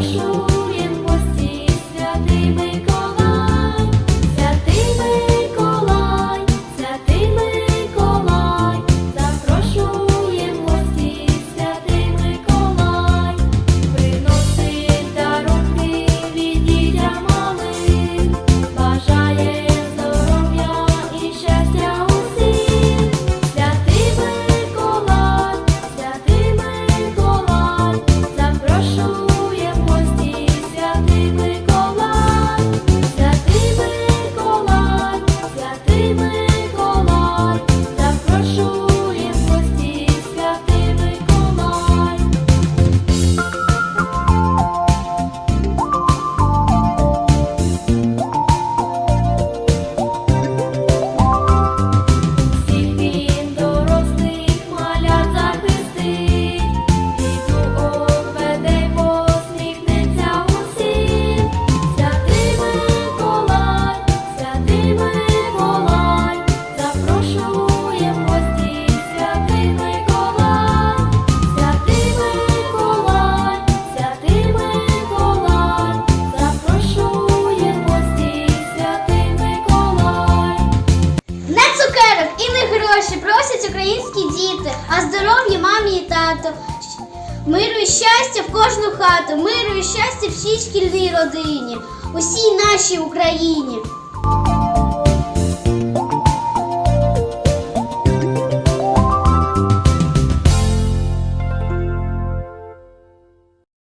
Jesús. Гроші просять українські діти, а здоров'я мамі і тато. Миру і щастя в кожну хату, миру і щастя всій шкільній родині, усій нашій Україні.